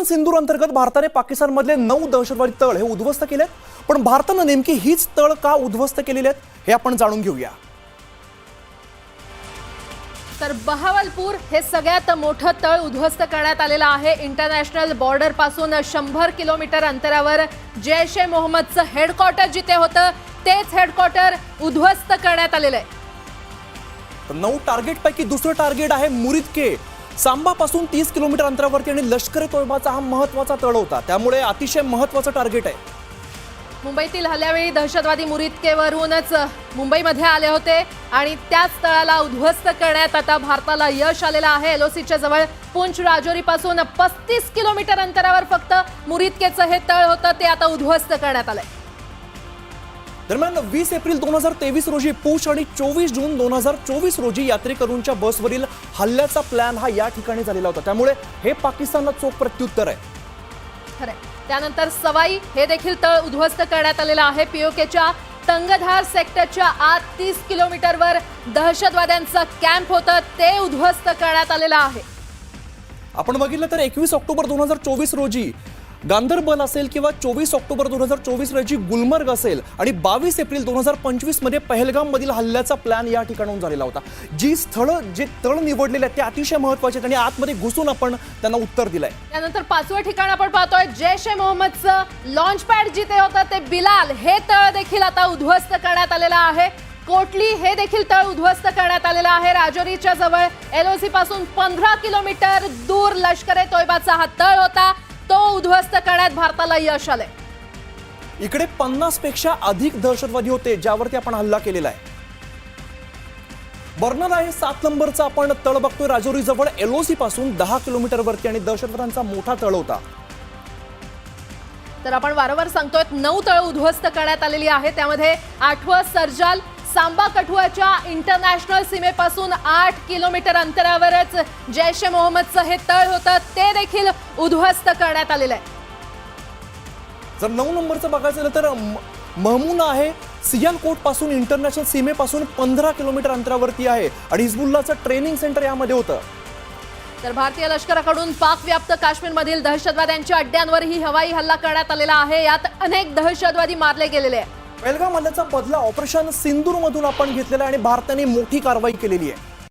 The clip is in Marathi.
ऑपरेशन सिंदूर अंतर्गत भारताने पाकिस्तानमधले नऊ दहशतवादी तळ हे उद्ध्वस्त केलेत. पण भारतानं नेमकी हीच तळ का उद्ध्वस्त केलेली आहेत हे आपण जाणून घेऊया. तर बहावलपूर हे सगळ्यात मोठं तळ उद्ध्वस्त करण्यात आलेलं आहे. इंटरनॅशनल बॉर्डरपासून शंभर किलोमीटर अंतरावर जैश ए मोहम्मदचं हेडक्वार्टर जिथे होतं तेच हेडक्वार्टर उद्ध्वस्त करण्यात आलेलं आहे. नऊ टार्गेट पैकी दुसरं टार्गेट आहे मुरिद के. सांबापासून तीस किलोमीटर अंतरावरती आणि लष्कर तोयबाचा हा महत्त्वाचा तळ होता. त्यामुळे अतिशय महत्वाचं टार्गेट आहे. मुंबईतील हल्ल्यावेळी दहशतवादी मुरितकेवरूनच मुंबईमध्ये आले होते आणि त्याच तळाला उद्ध्वस्त करण्यात आता भारताला यश आलेलं आहे. एलओसीच्या जवळ पुंछ राजौरीपासून पस्तीस किलोमीटर अंतरावर फक्त मुरितकेचं हे तळ होतं ते आता उद्ध्वस्त करण्यात आलंय. दरम्यान वीस एप्रिल दोन हजार तेवीस रोजी पूछ आणि चोवीस जून दोन हजार चोवीस रोजी यात्रेकरूंच्या बसवरील हल्ल्याचा प्लॅन हा या ठिकाणी झालेला होता. त्यामुळे हे पाकिस्तानला चोख प्रत्युत्तर आहे. त्यानंतर सवाई हे देखील तळ उद्ध्वस्त करण्यात आलेलं आहे. पीओकेच्या तंगधार सेक्टरच्या आत तीस किलोमीटरवर दहशतवाद्यांचं कॅम्प होतं. ते उद्ध्वस्त करण्यात आलेलं आहे. आपण बघितलं तर एकवीस ऑक्टोबर दोन हजार चोवीस रोजी गांधरबल असेल किंवा चोवीस ऑक्टोबर दोन हजार चोवीस रोजी गुलमर्ग असेल आणि बावीस एप्रिल दोन हजार पंचवीसमध्ये पहलगाम मधील हल्ल्याचा प्लॅन या ठिकाणाहून झालेला होता. जी स्थळं जे तळ निवडलेले आहेत ते अतिशय महत्त्वाचे आहेत आणि आतमध्ये घुसून आपण त्यांना उत्तर दिलंय. त्यानंतर पाचवं ठिकाण आपण पाहतोय जैश ए मोहम्मदचं लॉन्च पॅड जिथे होतं ते बिलाल. हे तळ देखील आता उद्ध्वस्त करण्यात आलेलं आहे. कोटली हे देखील तळ उद्ध्वस्त करण्यात आलेलं आहे. राजौरीच्या जवळ एलओसी पासून पंधरा किलोमीटर दूर लष्कर तोयबाचा हा तळ होता. करण्यात भारताला यश आलंय. इकडे पन्नासपेक्षा अधिक दहशतवादी होते ज्यावरती आपण हल्ला केलेला आहे. बर्नर आहे सात नंबरचा. आपण तळ बघतोय राजौरी जवळ एलओसी पासून दहा किलोमीटर वरती आणि दहशतवाद्यांचा मोठा तळ होता. तर आपण वारंवार सांगतोय नऊ तळ उद्ध्वस्त करण्यात आलेली आहे. त्यामध्ये आठवं सरजाल सांबा कठुआच्या इंटरनॅशनल सीमेपासून आठ किलोमीटर अंतरावरच जैश ए मोहम्मदचं हे तळ होतं. ते देखील उद्ध्वस्त करण्यात आलेलं आहे. जर नऊ नंबरचं बघायचं झालं तर महमूना आहे. सियालकोटपासून इंटरनॅशनल सीमेपासून पंधरा किलोमीटर अंतरावरती आहे. आणि हिजबुल्लाचं ट्रेनिंग सेंटर यामध्ये होतं. तर भारतीय लष्कराकडून पाक व्याप्त काश्मीरमधील दहशतवाद्यांच्या अड्ड्यांवरही हवाई हल्ला करण्यात आलेला आहे. यात अनेक दहशतवादी मारले गेलेले आहेत. पेलगाम हल्ल्याचा बदला ऑपरेशन सिंदूर मधून आपण घेतलेला आहे आणि भारताने मोठी कारवाई केलेली आहे.